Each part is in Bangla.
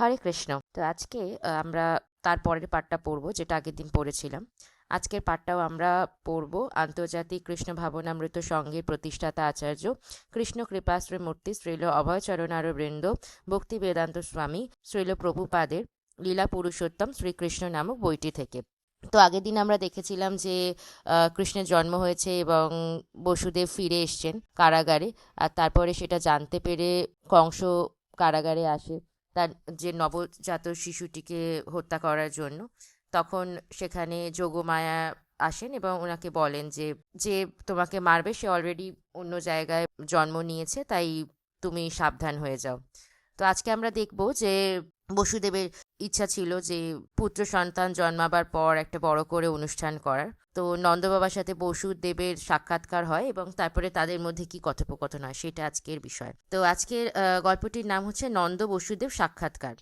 হরে কৃষ্ণ। তো আজকে আমরা তার পরের পাঠটা পড়ব, যেটা আগের দিন পড়েছিলাম। আজকের পাঠটাও আমরা পড়ব, আন্তর্জাতিক কৃষ্ণ ভাবনামৃত সঙ্গের প্রতিষ্ঠাতা আচার্য কৃষ্ণ কৃপাশ্রী মূর্তি শ্রীল অভয়চরণার বৃন্দ ভক্তি বেদান্ত স্বামী শ্রীল প্রভুপাদের লীলা পুরুষোত্তম শ্রীকৃষ্ণ নামক বইটি থেকে। তো আগের দিন আমরা দেখেছিলাম যে কৃষ্ণের জন্ম হয়েছে এবং বসুদেব ফিরে এসছেন কারাগারে। আর তারপরে সেটা জানতে পেরে কংস কারাগারে আসে। তার যে নবজাত শিশুটিকে হত্যা করার জন্য, তখন সেখানে যোগমায়া আসেন এবং ওনাকে বলেন যে যে তোমাকে মারবে, সে অলরেডি অন্য জায়গায় জন্ম নিয়েছে, তাই তুমি সাবধান হয়ে যাও। তো আজকে আমরা দেখব যে বসুদেবের ইচ্ছা ছিল যে পুত্র সন্তান জন্মাবার পর একটা বড় করে অনুষ্ঠান করার। তো নন্দবাবার সাথে বসুদেবের সাক্ষাৎকার হয় এবং তারপরে তাদের মধ্যে কি কথোপকথন হয় সেটা আজকের বিষয়। তো আজকের গল্পটির নাম হচ্ছে নন্দ বসুদেব সাক্ষাৎকার।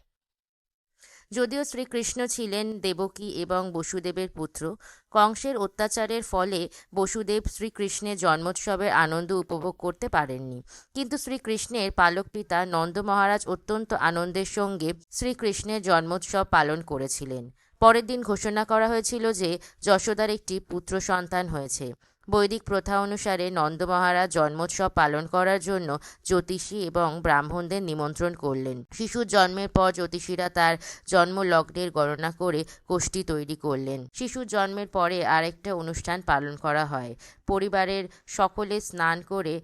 যদিও শ্রীকৃষ্ণ ছিলেন দেবকী এবং বসুদেবের পুত্র, কংসের অত্যাচারের ফলে বসুদেব শ্রীকৃষ্ণের জন্মোৎসবের আনন্দ উপভোগ করতে পারেননি। কিন্তু শ্রীকৃষ্ণের পালক পিতা নন্দ মহারাজ অত্যন্ত আনন্দের সঙ্গে শ্রীকৃষ্ণের জন্মোৎসব পালন করেছিলেন। পরের দিন ঘোষণা করা হয়েছিল যে যশোদার একটি পুত্র সন্তান হয়েছে। বৈদিক প্রথা অনুসারে নন্দ মহারাজ জন্মোৎসব পালন করার জন্য জ্যোতিষী এবং ব্রাহ্মণদের নিমন্ত্রণ করলেন। শিশুর জন্মের পর জ্যোতিষীরা তার জন্মলগ্নের গণনা করে কোষ্ঠী তৈরি করলেন। শিশুর জন্মের পরে আরেকটা অনুষ্ঠান পালন করা হয়। পরিবারের সকলে স্নান করে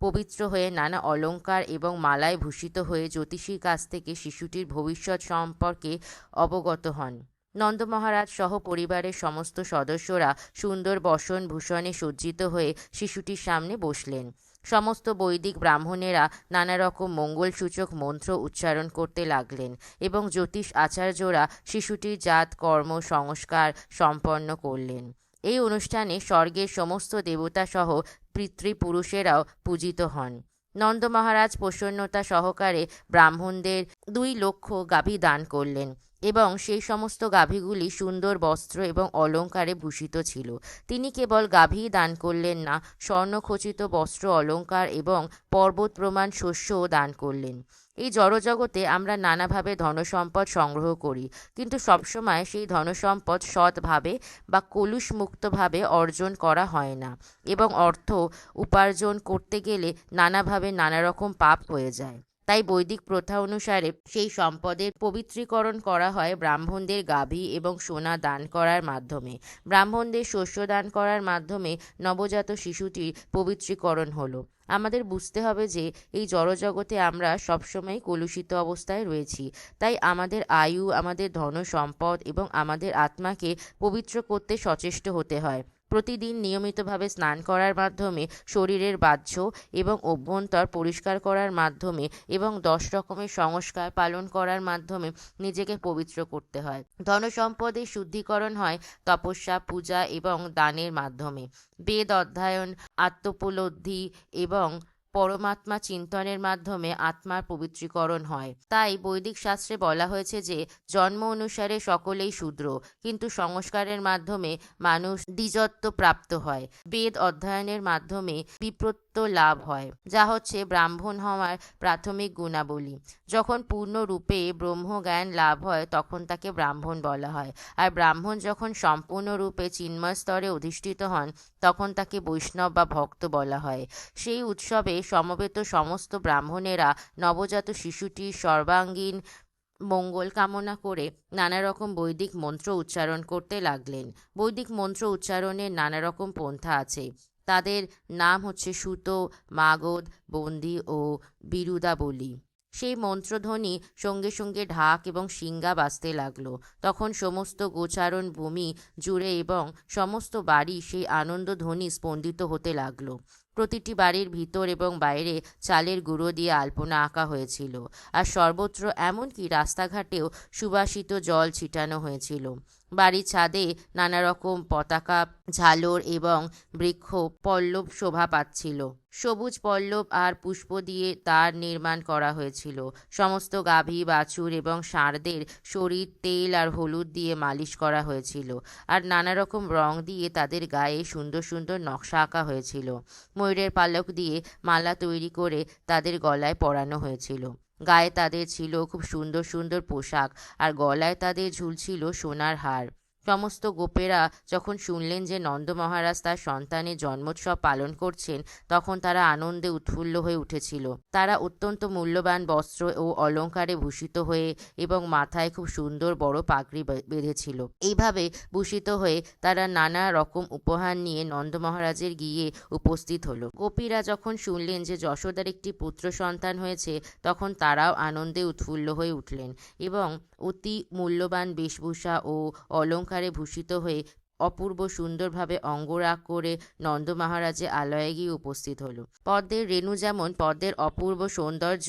পবিত্র হয়ে নানা অলংকার এবং মালায় ভূষিত হয়ে জ্যোতিষীর কাছ থেকে শিশুটির ভবিষ্যৎ সম্পর্কে অবগত হন। নন্দ মহারাজ সহ পরিবারের সমস্ত সদস্যরা সুন্দর বসন ভূষণে সজ্জিত হয়ে শিশুটির সামনে বসলেন। সমস্ত বৈদিক ব্রাহ্মণেরা নানা রকম মঙ্গলসূচক মন্ত্র উচ্চারণ করতে লাগলেন এবং জ্যোতিষ আচার্যরা শিশুটির জাত, কর্ম, সংস্কার সম্পন্ন করলেন। এই অনুষ্ঠানে স্বর্গের সমস্ত দেবতা সহ পিতৃপুরুষেরাও পূজিত হন। নন্দ মহারাজ প্রসন্নতা সহকারে ব্রাহ্মণদের দুই লক্ষ গাভী দান করলেন। এবং সেই সমস্ত গাভীগুলি সুন্দর বস্ত্র এবং অলঙ্কারে ভূষিত ছিল। তিনি কেবল গাভী দান করলেন না, স্বর্ণখচিত বস্ত্র, অলঙ্কার এবং পর্বত প্রমাণ শস্যও দান করলেন। এই জড়জগতে আমরা নানাভাবে ধনসম্পদ সংগ্রহ করি, কিন্তু সবসময় সেই ধনসম্পদ সৎভাবে বা কলুষমুক্তভাবে অর্জন করা হয় না এবং অর্থ উপার্জন করতে গেলে নানাভাবে নানা রকম পাপ হয়ে যায়। তাই বৈদিক প্রথা অনুসারে সেই সম্পদের পবিত্রীকরণ করা হয় ব্রাহ্মণদের গাভী এবং সোনা দান করার মাধ্যমে। ব্রাহ্মণদের শস্য দান করার মাধ্যমে নবজাত শিশুটির পবিত্রীকরণ হলো। আমাদের বুঝতে হবে যে এই জড়জগতে আমরা সবসময় কলুষিত অবস্থায় রয়েছি। তাই আমাদের আয়ু, আমাদের ধন সম্পদ এবং আমাদের আত্মাকে পবিত্র করতে সচেষ্ট হতে হয়। প্রতিদিন নিয়মিতভাবে স্নান করার মাধ্যমে শরীরের বাহ্য এবং অভ্যন্তর পরিষ্কার করার মাধ্যমে এবং দশ রকমের সংস্কার পালন করার মাধ্যমে নিজেকে পবিত্র করতে হয়। ধনসম্পদের শুদ্ধিকরণ হয় তপস্যা, পূজা এবং দানের মাধ্যমে। বেদ অধ্যয়ন, আত্মোপলব্ধি এবং পরমাত্মা চিন্তনের মাধ্যমে আত্মার পবিত্রীকরণ হয়। তাই বৈদিক শাস্ত্রে বলা হয়েছে যে, জন্ম অনুসারে সকলেই শূদ্র, কিন্তু সংস্কারের মাধ্যমে মানুষ দ্বিজত্ব প্রাপ্ত হয়। বেদ অধ্যয়নের মাধ্যমে বিপ্রত্য লাভ হয়, যা হচ্ছে ব্রাহ্মণ হওয়ার প্রাথমিক গুণাবলী। যখন পূর্ণরূপে ব্রহ্মজ্ঞান লাভ হয়, তখন তাকে ব্রাহ্মণ বলা হয়। আর ব্রাহ্মণ যখন সম্পূর্ণরূপে চিন্ময় স্তরে অধিষ্ঠিত হন তখন তাকে বৈষ্ণব বা ভক্ত বলা হয়। সেই উৎসবে সমবেত সমস্ত ব্রাহ্মণেরা নবজাত শিশুটির সর্বাঙ্গীন মঙ্গল কামনা করে নানা রকম বৈদিক মন্ত্র উচ্চারণ করতে লাগলেন। বৈদিক মন্ত্র উচ্চারণের নানা রকম পন্থা আছে। তাদের নাম হচ্ছে সুতো, মাগধ, বন্দি ও বিরুদাবলী। সেই মন্ত্রধ্বনি সঙ্গে সঙ্গে ঢাক এবং সিঙ্গা বাজতে লাগল। তখন সমস্ত গোচারণ ভূমি জুড়ে এবং সমস্ত বাড়ি সেই আনন্দধ্বনি স্পন্দিত হতে লাগল। প্রতিটি বাড়ির ভিতর এবং বাইরে চালের গুঁড়ো দিয়ে আলপনা আঁকা হয়েছিল। আর সর্বত্র এমনকি রাস্তাঘাটেও সুবাসিত জল ছিটানো হয়েছিল। বাড়ির ছাদে নানা রকম পতাকা, ঝালর এবং বৃক্ষ পল্লব শোভা পাচ্ছিল। সবুজ পল্লব আর পুষ্প দিয়ে তার নির্মাণ করা হয়েছিল। সমস্ত গাভী, বাছুর এবং ষাঁড়দের শরীর, তেল আর হলুদ দিয়ে মালিশ করা হয়েছিল আর নানা রকম রং দিয়ে তাদের গায়ে সুন্দর সুন্দর নকশা আঁকা হয়েছিল। ময়ূরের পালক দিয়ে মালা তৈরি করে তাদের গলায় পরানো হয়েছিল। গায়ে তাদের ছিল খুব সুন্দর সুন্দর পোশাক আর গলায় তাদের ঝুলছিল সোনার হার। সমস্ত গোপেরা যখন শুনলেন যে নন্দ মহারাজ তার সন্তানের জন্মোৎসব পালন করছেন, তখন তারা আনন্দে উৎফুল্ল হয়ে উঠেছিল। তারা অত্যন্ত মূল্যবান বস্ত্র ও অলঙ্কারে ভূষিত হয়ে এবং মাথায় খুব সুন্দর বড় পাগড়ি বেঁধেছিল। এইভাবে ভূষিত হয়ে তারা নানা রকম উপহার নিয়ে নন্দ মহারাজের গিয়ে উপস্থিত হলো। গোপীরা যখন শুনলেন যে যশোদার একটি পুত্র সন্তান হয়েছে, তখন তারাও আনন্দে উৎফুল্ল হয়ে উঠলেন এবং অতি মূল্যবান বেশভূষা ও অলঙ্কারে ভূষিত হয়ে অপূর্ব সুন্দরভাবে অঙ্গরাগ করে নন্দ মহারাজের আলয়ে গিয়ে উপস্থিত হলো। পদ্মের রেণু যেমন পদ্মের অপূর্ব সৌন্দর্য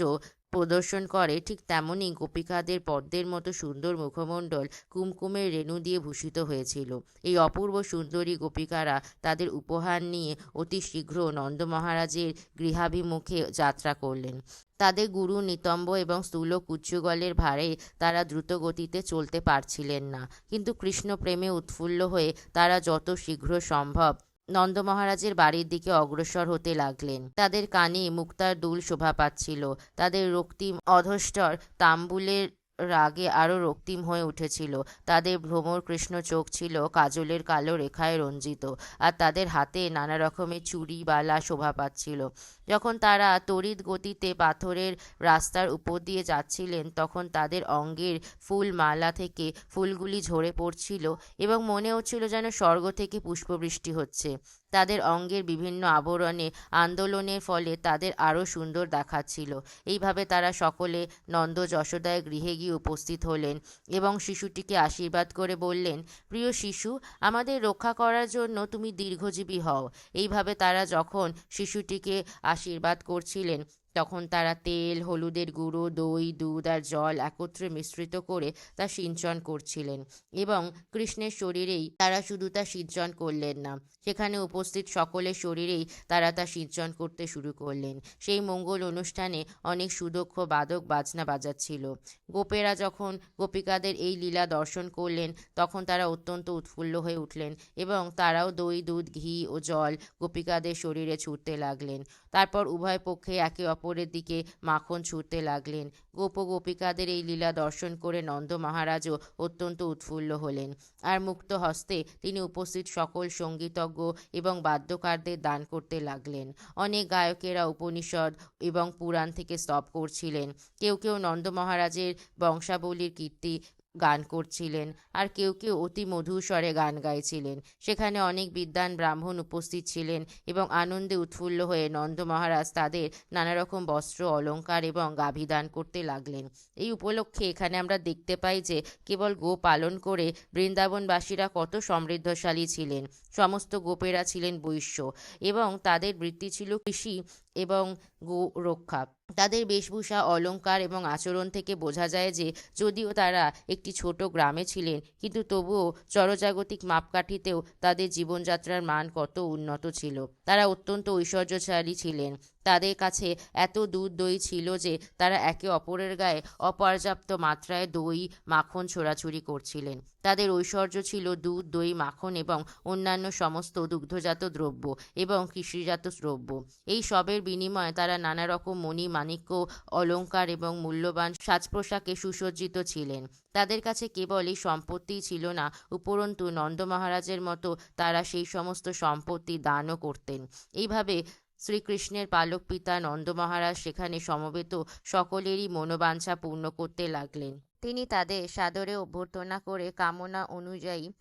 প্রদর্শন করে, ঠিক তেমনই গোপিকাদের পদ্মের মতো সুন্দর মুখমণ্ডল কুমকুমের রেণু দিয়ে ভূষিত হয়েছিল। এই অপূর্ব সুন্দরী গোপিকারা তাদের উপহার নিয়ে অতি শীঘ্র নন্দ মহারাজের গৃহাভিমুখে যাত্রা করলেন। তাদের গুরু নিতম্ব এবং স্থূল কুচ্চুগলের ভারে তারা দ্রুত গতিতে চলতে পারছিলেন না। কিন্তু কৃষ্ণ প্রেমে উৎফুল্ল হয়ে তারা যত শীঘ্র সম্ভব নন্দ মহারাজের বাড়ির দিকে অগ্রসর হতে লাগলেন। তাদের কানে মুক্তার দুল শোভা পাচ্ছিল। তাদের রক্তিম অধস্টর তাম্বুলের রাগে আরও রক্তিম হয়ে উঠেছিল। তাদের ভ্রমর কৃষ্ণ চোখ ছিল কাজলের কালো রেখায় রঞ্জিত আর তাদের হাতে নানা রকমের চুড়ি, বালা শোভা পাচ্ছিল। যখন তারা তড়িৎ গতিতে পাথরের রাস্তার উপর দিয়ে যাচ্ছিলেন, তখন তাদের অঙ্গের ফুল মালা থেকে ফুলগুলি ঝরে পড়ছিল এবং মনে হচ্ছিল যেন স্বর্গ থেকে পুষ্পবৃষ্টি হচ্ছে। তাদের অঙ্গের বিভিন্ন আবরণে আন্দোলনের ফলে তাদের আরও সুন্দর দেখাচ্ছিল। এইভাবে তারা সকলে নন্দ যশোদায় গৃহে গিয়ে উপস্থিত হলেন এবং শিশুটিকে আশীর্বাদ করে বললেন, প্রিয় শিশু, আমাদের রক্ষা করার জন্য তুমি দীর্ঘজীবী হও। এইভাবে তারা যখন শিশুটিকে আশীর্বাদ করছিলেন তখন তারা তেল, হলুদের গুঁড়ো, দই, দুধ আর জল একত্রে মিশ্রিত করে তা সিঞ্চন করছিলেন এবং কৃষ্ণের শরীরেই তারা শুধু তা সিঞ্চন করলেন না, সেখানে উপস্থিত সকলের শরীরেই তারা তা সিঞ্চন করতে শুরু করলেন। সেই মঙ্গল অনুষ্ঠানে অনেক সুদক্ষ বাদক বাজনা বাজাচ্ছিল। গোপেরা যখন গোপিকাদের এই লীলা দর্শন করলেন, তখন তারা অত্যন্ত উৎফুল্ল হয়ে উঠলেন এবং তারাও দই, দুধ, ঘি ও জল গোপিকাদের শরীরে ছুটতে লাগলেন। তারপর উভয় পক্ষে একে অপরের দিকে মাখন ছুটতে লাগলেন। গোপ গোপিকাদের এই লীলা দর্শন করে নন্দ মহারাজও অত্যন্ত উৎফুল্ল হলেন। আর মুক্ত হস্তে তিনি উপস্থিত সকল সঙ্গীতজ্ঞ এবং বাদ্যকারদের দান করতে লাগলেন। অনেক গায়কেরা উপনিষদ এবং পুরাণ থেকে স্তব করছিলেন। কেউ কেউ নন্দ মহারাজের বংশাবলীর কীর্তি গান করছিলেন আর কেউ কেউ অতি মধুর স্বরে গান গাইছিলেন। সেখানে অনেক বিদ্বান ব্রাহ্মণ উপস্থিত ছিলেন এবং আনন্দে উৎফুল্ল হয়ে নন্দ মহারাজ তাদের নানা রকম বস্ত্র অলংকার এবং গাভী দান করতে লাগলেন। এই উপলক্ষে এখানে আমরা দেখতে পাই যে কেবল গো পালন করে বৃন্দাবনবাসীরা কত সমৃদ্ধশালী ছিলেন। সমস্ত গোপেরা ছিলেন বৈশ্য এবং তাদের বৃত্তি ছিল কৃষি এবং গো রক্ষা। তাদের বেশভূষা, অলঙ্কার এবং আচরণ থেকে বোঝা যায় যে, যদিও তারা একটি ছোট গ্রামে ছিলেন, কিন্তু তবুও চরজাগতিক মাপকাঠিতেও তাদের জীবনযাত্রার মান কত উন্নত ছিল। তারা অত্যন্ত ঐশ্বর্যশালী ছিলেন। তাদের কাছে এত দুধ দই ছিল যে তারা একে অপরের গায়ে অপর্যাপ্ত মাত্রায় দই, মাখন ছোড়াছুড়ি করছিলেন। তাদের ঐশ্বর্য ছিল দুধ, দই, মাখন এবং অন্যান্য সমস্ত দুগ্ধজাত দ্রব্য এবং কৃষিজাত দ্রব্য। এই সবের বিনিময়ে তারা নানা রকম মণি, মাণিক্য অলংকার এবং মূল্যবান সাজ পোশাকে সুসজ্জিত ছিলেন। তাদের কাছে কেবল এই সম্পত্তিই ছিল না, উপরন্তু নন্দ মহারাজের মতো তারা সেই সমস্ত সম্পত্তি দানও করতেন। এইভাবে শ্রীকৃষ্ণের পালক পিতা নন্দ মহারাজ সেখানে সমবেত সকলেরই মনোবাঞ্ছা পূর্ণ করতে লাগলেন। তিনি তাদের সাদরে অভ্যর্থনা করে কামনা অনুযায়ী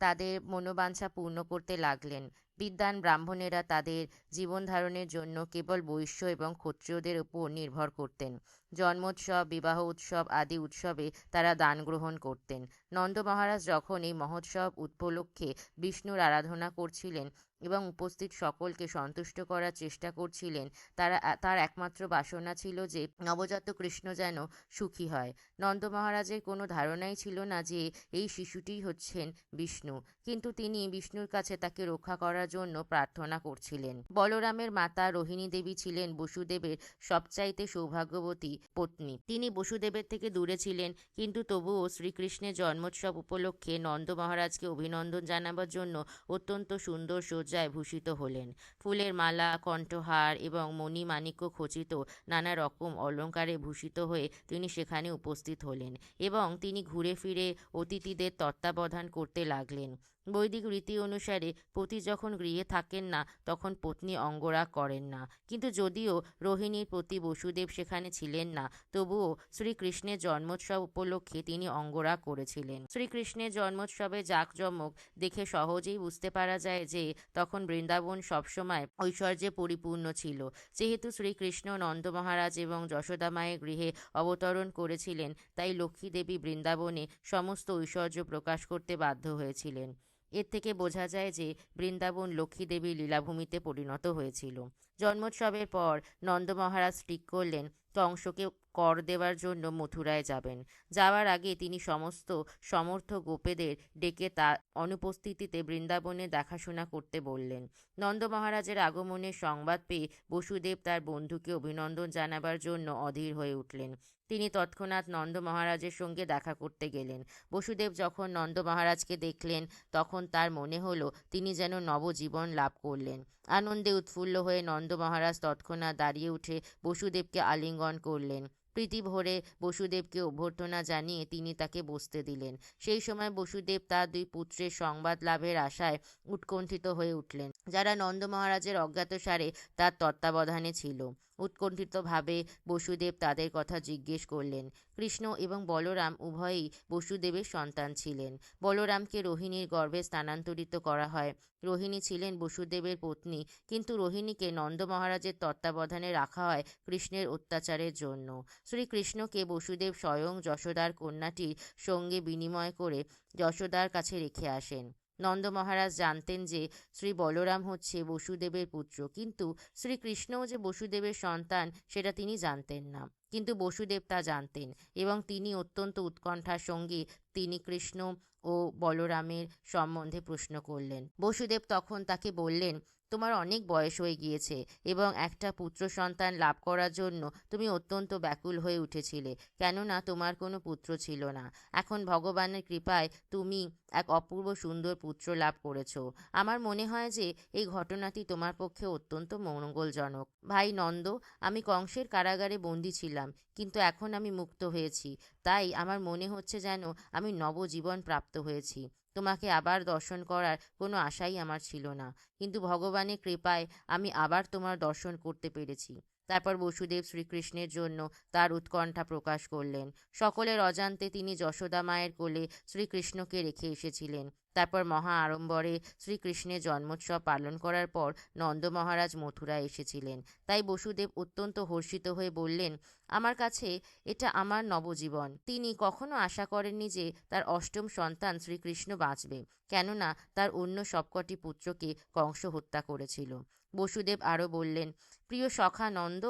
তাদের মনোবাঞ্ছা পূর্ণ করতে লাগলেন। বিদ্যান ব্রাহ্মণেরা তাদের জীবন ধারণের জন্য কেবল বৈশ্য এবং ক্ষত্রিয়দের উপর নির্ভর করতেন। জন্মোৎসব, বিবাহ উৎসব আদি উৎসবে তারা দান গ্রহণ করতেন। নন্দ মহারাজ যখন এই মহোৎসব উপলক্ষে বিষ্ণুর আরাধনা করছিলেন এবং উপস্থিত সকলকে সন্তুষ্ট করার চেষ্টা করছিলেন। তারা, তার একমাত্র বাসনা ছিল যে নবজাত কৃষ্ণ যেন সুখী হয়। নন্দ মহারাজের কোনো ধারণাই ছিল না যে এই শিশুটিই হচ্ছেন বিষ্ণু। কিন্তু তিনি বিষ্ণুর কাছে তাকে রক্ষা করার জন্য প্রার্থনা করছিলেন। বলরামের মাতা রোহিণী দেবী ছিলেন বসুদেবের সবচাইতে সৌভাগ্যবতী পত্নী। তিনি বসুদেবের থেকে দূরে ছিলেন, কিন্তু তবুও শ্রীকৃষ্ণের জন্মোৎসব উপলক্ষে নন্দ মহারাজকে অভিনন্দন জানাবার জন্য অত্যন্ত সুন্দর সজ্জা মুদ্রায় ভূষিত হলেন। ফুলের মালা, কণ্ঠহার এবং মণিমাণিক্য খচিত নানা রকম অলঙ্কারে ভূষিত হয়ে তিনি সেখানে উপস্থিত হলেন এবং তিনি ঘুরে ফিরে অতিথিদের তত্ত্বাবধান করতে লাগলেন। বৈদিক রীতি অনুসারে পতি যখন গৃহে থাকেন না, তখন পত্নী অঙ্গরাগ করেন না। কিন্তু যদিও রোহিণীর পতি বসুদেব সেখানে ছিলেন না, তবুও শ্রীকৃষ্ণের জন্মোৎসব উপলক্ষে তিনি অঙ্গরাগ করেছিলেন। শ্রীকৃষ্ণের জন্মোৎসবে জাঁকজমক দেখে সহজেই বুঝতে পারা যায় যে, তখন বৃন্দাবন সবসময় ঐশ্বর্যে পরিপূর্ণ ছিল। যেহেতু শ্রীকৃষ্ণ নন্দ মহারাজ এবং যশোদা মায়ের গৃহে অবতরণ করেছিলেন, তাই লক্ষ্মী দেবী বৃন্দাবনে সমস্ত ঐশ্বর্য প্রকাশ করতে বাধ্য হয়েছিলেন। এর থেকে বোঝা যায় যে বৃন্দাবন লক্ষ্মী দেবীর লীলাভূমিতে পরিণত হয়েছিল। জন্মোৎসবের পর নন্দ মহারাজ ঠিক করলেন কংসকে কর দেওয়ার জন্য মথুরায় যাবেন। যাওয়ার আগে তিনি সমস্ত সমর্থ গোপেদের ডেকে তার অনুপস্থিতিতে বৃন্দাবনে দেখাশোনা করতে বললেন। নন্দ মহারাজের আগমনের সংবাদ পেয়ে বসুদেব তার বন্ধুকে অভিনন্দন জানাবার জন্য অধীর হয়ে উঠলেন। তিনি তৎক্ষণাৎ নন্দ মহারাজের সঙ্গে দেখা করতে গেলেন। বসুদেব যখন নন্দ মহারাজকে দেখলেন, তখন তার মনে হলো, তিনি যেন নবজীবন লাভ করলেন। আনন্দে উৎফুল্ল হয়ে নন্দ মহারাজ তৎক্ষণাৎ দাঁড়িয়ে উঠে বসুদেবকে আলিঙ্গন করলেন। প্রীতি ভরে বসুদেবকে অভ্যর্থনা জানিয়ে তিনি তাকে বসতে দিলেন। সেই সময় বসুদেব তার দুই পুত্রের সংবাদ লাভের আশায় উৎকণ্ঠিত হয়ে উঠলেন, যারা নন্দ মহারাজের অজ্ঞাতসারে তার তত্ত্বাবধানে ছিল। উৎকণ্ঠিতভাবে বসুদেব তাদের কথা জিজ্ঞেস করলেন। কৃষ্ণ এবং বলরাম উভয়ই বসুদেবের সন্তান ছিলেন। বলরামকে রোহিণীর গর্ভে স্থানান্তরিত করা হয়। রোহিণী ছিলেন বসুদেবের পত্নী, কিন্তু রোহিণীকে নন্দ মহারাজের তত্ত্বাবধানে রাখা হয় কৃষ্ণের অত্যাচারের জন্য। শ্রীকৃষ্ণকে বসুদেব স্বয়ং যশোদার কন্যাটির সঙ্গে বিনিময় করে যশোদার কাছে রেখে আসেন। নন্দ মহারাজ জানতেন যে শ্রী বলরাম হচ্ছে বসুদেবের পুত্র, কিন্তু শ্রীকৃষ্ণও যে বসুদেবের সন্তান, সেটা তিনি জানতেন না। কিন্তু বসুদেব তা জানতেন এবং তিনি অত্যন্ত উৎকণ্ঠার সঙ্গে। তিনি কৃষ্ণ ও বলরামের সম্বন্ধে প্রশ্ন করলেন। বসুদেব তখন তাকে বললেন, তোমার অনেক বয়স হয়ে গিয়েছে এবং একটা পুত্র সন্তান লাভ করার জন্য তুমি অত্যন্ত ব্যাকুল হয়ে উঠেছিলে। কেননা তোমার কোনো পুত্র ছিল না। এখন ভগবানের কৃপায় তুমি এক অপূর্ব সুন্দর পুত্র লাভ করেছ। আমার মনে হয় যে এই ঘটনাটি তোমার পক্ষে অত্যন্ত মঙ্গলজনক। ভাই নন্দ, আমি কংসের কারাগারে বন্দী ছিলাম। কিন্তু এখন আমি মুক্ত হয়েছি। তাই আমার মনে হচ্ছে যেন আমি নবজীবন প্রাপ্ত হয়েছি। তোমাকে আবার দর্শন করার কোনো আশাই আমার ছিল না। কিন্তু ভগবানের কৃপায় আমি আবার তোমার দর্শন করতে পেরেছি। তারপর বসুদেব শ্রীকৃষ্ণের জন্য তার উৎকণ্ঠা প্রকাশ করলেন। সকলের অজান্তে তিনি যশোদা মায়ের কোলে শ্রীকৃষ্ণকে রেখে এসেছিলেন। তারপর মহা আড়ম্বরে শ্রীকৃষ্ণের জন্মোৎসব পালন করার পর নন্দ মহারাজ মথুরা এসেছিলেন। তাই বসুদেব অত্যন্ত হর্ষিত হয়ে বললেন, আমার কাছে এটা আমার নবজীবন। তিনি কখনো আশা করেননি যে তার অষ্টম সন্তান শ্রীকৃষ্ণ বাঁচবে, কেননা তার অন্য সবকটি পুত্রকে কংস হত্যা করেছিল। বসুদেব আরও বললেন, প্রিয় সখা নন্দ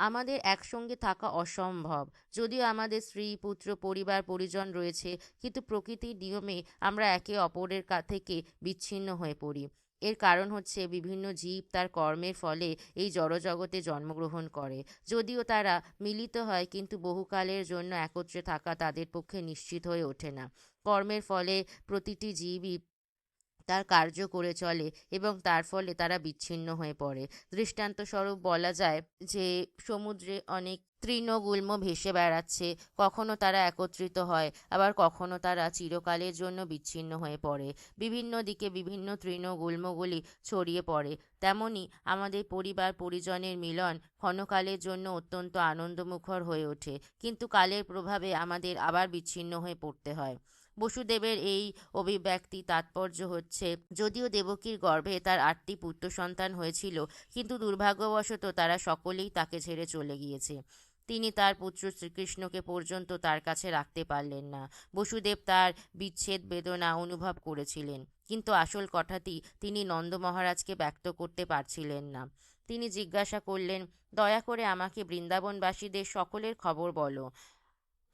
আমাদের একসঙ্গে থাকা অসম্ভব। যদিও আমাদের স্ত্রী, পুত্র, পরিবার, পরিজন রয়েছে, কিন্তু প্রকৃতির নিয়মে আমরা একে অপরের থেকে বিচ্ছিন্ন হয়ে পড়ি। এর কারণ হচ্ছে বিভিন্ন জীব তার কর্মের ফলে এই জড়জগতে জন্মগ্রহণ করে। যদিও তারা মিলিত হয়, কিন্তু বহুকালের জন্য একত্রে থাকা তাদের পক্ষে নিশ্চিত হয়ে ওঠে না। কর্মের ফলে প্রতিটি জীবই তার কার্য করে চলে এবং তার ফলে তারা বিচ্ছিন্ন হয়ে পড়ে। দৃষ্টান্তস্বরূপ বলা যায় যে, সমুদ্রে অনেক তৃণগুল্ম ভেসে বেড়াচ্ছে, কখনো তারা একত্রিত হয়, আবার কখনো তারা চিরকালের জন্য বিচ্ছিন্ন হয়ে পড়ে। বিভিন্ন দিকে বিভিন্ন তৃণগুল্মগুলি ছড়িয়ে পড়ে। তেমনি আমাদের পরিবার পরিজনের মিলন ক্ষণকালের জন্য অত্যন্ত আনন্দমুখর হয়ে ওঠে, কিন্তু কালের প্রভাবে আমাদের আবার বিচ্ছিন্ন হয়ে পড়তে হয়। বসুদেবের এই অভিব্যক্তি তাৎপর্য হচ্ছে, যদিও দেবকীর গর্ভে তার আটটি পুত্র সন্তান হয়েছিল, কিন্তু দুর্ভাগ্যবশত তারা সকলেই তাকে ছেড়ে চলে গিয়েছে। তিনি তার পুত্র শ্রীকৃষ্ণকে পর্যন্ত তার কাছে রাখতে পারলেন না। বসুদেব তার বিচ্ছেদ বেদনা অনুভব করেছিলেন, কিন্তু আসল কথাটি তিনি নন্দ মহারাজকে ব্যক্ত করতে পারছিলেন না। তিনি জিজ্ঞাসা করলেন, দয়া করে আমাকে বৃন্দাবনবাসীদের সকলের খবর বলো।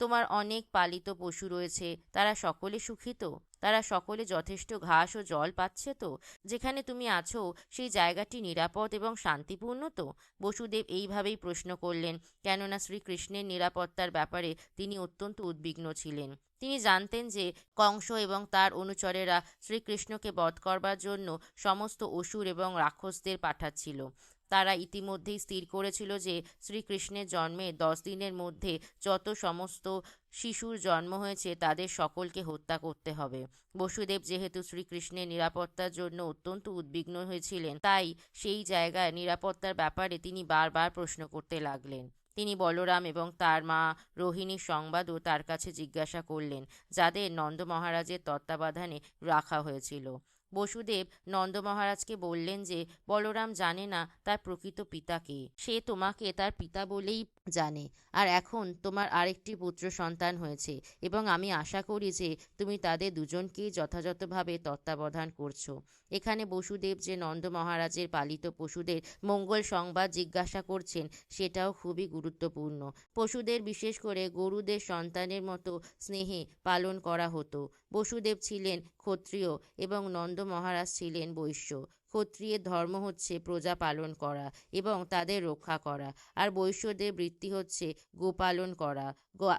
তোমার অনেক পালিত পশু রয়েছে, তারা সকলে সুখী তো? তারা সকলে যথেষ্ট ঘাস ও জল পাচ্ছে তো? যেখানে তুমি আছো, সেই জায়গাটি নিরাপদ এবং শান্তিপূর্ণ তো? বসুদেব এইভাবেই প্রশ্ন করলেন, কেননা শ্রীকৃষ্ণের নিরাপত্তার ব্যাপারে তিনি অত্যন্ত উদ্বিগ্ন ছিলেন। তিনি জানতেন যে কংস এবং তার অনুচরেরা শ্রীকৃষ্ণকে বধ করবার জন্য সমস্ত অসুর এবং রাক্ষসদের পাঠাচ্ছিল। তারা ইতিমধ্যেই স্থির করেছিল যে শ্রীকৃষ্ণের জন্মে দশ দিনের মধ্যে যত সমস্ত শিশুর জন্ম হয়েছে তাদের সকলকে হত্যা করতে হবে। বসুদেব যেহেতু শ্রীকৃষ্ণের নিরাপত্তার জন্য অত্যন্ত উদ্বিগ্ন হয়েছিলেন, তাই সেই জায়গায় নিরাপত্তার ব্যাপারে তিনি বারবার প্রশ্ন করতে লাগলেন। তিনি বলরাম এবং তার মা রোহিণীর সংবাদও তার কাছে জিজ্ঞাসা করলেন, যাদের নন্দ মহারাজের তত্ত্বাবধানে রাখা হয়েছিল। বসুদেব নন্দ মহারাজকে বললেন যে, বলরাম জানে না তার প্রকৃত পিতাকে। সে তোমাকে তার পিতা বলেই জানে। আর এখন তোমার আরেকটি পুত্র সন্তান হয়েছে এবং আমি আশা করি যে তুমি তাদের দুজনকেই যথাযথভাবে তত্ত্বাবধান করছ। এখানে বসুদেব যে নন্দ মহারাজের পালিত পশুদের মঙ্গল সংবাদ জিজ্ঞাসা করছেন, সেটাও খুবই গুরুত্বপূর্ণ। পশুদের বিশেষ করে গরুদের সন্তানের মতো স্নেহে পালন করা হতো। বসুদেব ছিলেন ক্ষত্রিয় এবং নন্দ মহারাজ ছিলেন বৈশ্য। ক্ষত্রিয়ের ধর্ম হচ্ছে প্রজা পালন করা এবং তাদের রক্ষা করা। আর বৈশ্যদের বৃত্তি হচ্ছে গোপালন করা।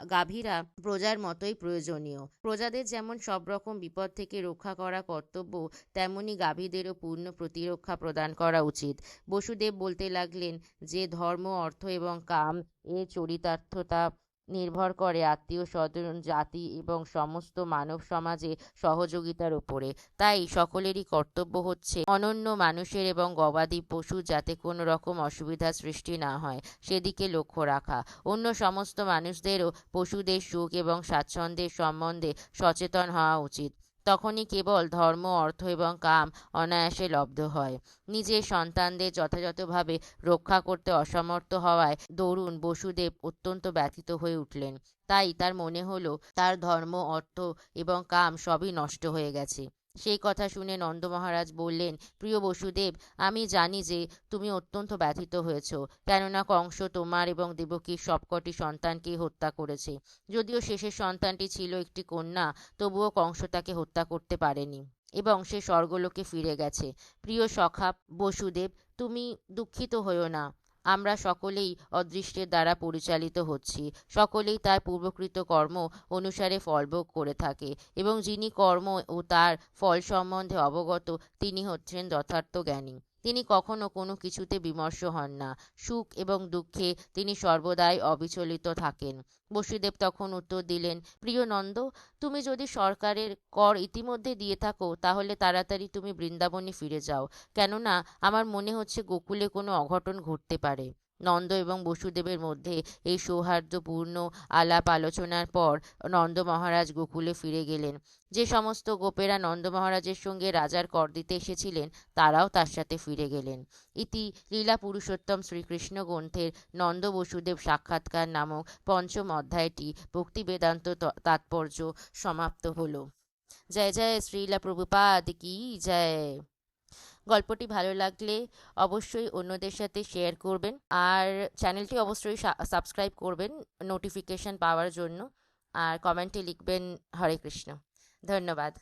গাভীরা প্রজার মতোই প্রয়োজনীয়। প্রজাদের যেমন সব রকম বিপদ থেকে রক্ষা করা কর্তব্য, তেমনি গাভীদেরও পূর্ণ প্রতিরক্ষা প্রদান করা উচিত। বসুদেব বলতে লাগলেন যে, ধর্ম, অর্থ এবং কাম এর চরিতার্থতা নির্ভর করে আত্মীয় স্বজন, জাতি এবং সমস্ত মানব সমাজে সহযোগিতার উপরে। তাই সকলেরই কর্তব্য হচ্ছে অনন্য মানুষের এবং গবাদি পশু যাতে কোনো রকম অসুবিধা সৃষ্টি না হয়, সেদিকে লক্ষ্য রাখা। অন্য সমস্ত মানুষদেরও পশুদের সুখ এবং স্বাচ্ছন্দ্যের সম্বন্ধে সচেতন হওয়া উচিত। তখনই কেবল ধর্ম, অর্থ এবং কাম অনায়াসে লব্ধ হয়। নিজের সন্তানদের যথাযথভাবে রক্ষা করতে অসমর্থ হওয়ায় দরুন বসুদেব অত্যন্ত ব্যথিত হয়ে উঠলেন। তাই তার মনে হলো, তার ধর্ম, অর্থ এবং কাম সবই নষ্ট হয়ে গেছে। সেই কথা শুনে নন্দ মহারাজ বললেন, প্রিয় বসুদেব, আমি জানি যে তুমি অত্যন্ত ব্যথিত হয়েছ, কেননা কংস তোমার এবং দেবকীর সবকটি সন্তানকে হত্যা করেছে। যদিও শেষের সন্তানটি ছিল একটি কন্যা, তবুও কংস তাকে হত্যা করতে পারেনি এবং সে স্বর্গলোকে ফিরে গেছে। প্রিয় সখা, বসুদেব, তুমি দুঃখিত হইও না। আমরা সকলেই অদৃষ্টের দ্বারা পরিচালিত হচ্ছি। সকলেই তার পূর্বকৃত কর্ম অনুসারে ফলভোগ করে থাকে এবং যিনি কর্ম ও তার ফল সম্বন্ধে অবগত, তিনি হচ্ছেন যথার্থ জ্ঞানী। তিনি কখনো কোনো কিছুতে বিমর্ষ হন না। সুখ এবং দুঃখে তিনি সর্বদাই অবিচলিত থাকেন। বসুদেব তখন উত্তর দিলেন, প্রিয় নন্দ, তুমি যদি সরকারের কর ইতিমধ্যে দিয়ে থাকো, তাহলে তাড়াতাড়ি তুমি বৃন্দাবনে ফিরে যাও। কেননা, আমার মনে হচ্ছে গোকুলে কোনো অঘটন ঘটতে পারে। নন্দ এবং বসুদেবের মধ্যে এই সৌহার্দ্যপূর্ণ আলাপ আলোচনার পর নন্দ মহারাজ গোকুলে ফিরে গেলেন। যে সমস্ত গোপেরা নন্দ মহারাজের সঙ্গে রাজার কর দিতে এসেছিলেন, তারাও তার সাথে ফিরে গেলেন। ইতি লীলা পুরুষোত্তম শ্রীকৃষ্ণ গ্রন্থের নন্দ বসুদেব সাক্ষাৎকার নামক পঞ্চম অধ্যায়টি ভক্তি বেদান্ত তাৎপর্য সমাপ্ত হলো। জয় জয়, শ্রীলা প্রভুপাদ, কি জয়! গল্পটি ভালো লাগলে অবশ্যই অন্যদের সাথে শেয়ার করবেন। আর চ্যানেলটি অবশ্যই সাবস্ক্রাইব করবেন নোটিফিকেশান পাওয়ার জন্য। আর কমেন্টে লিখবেন হরে কৃষ্ণ। ধন্যবাদ।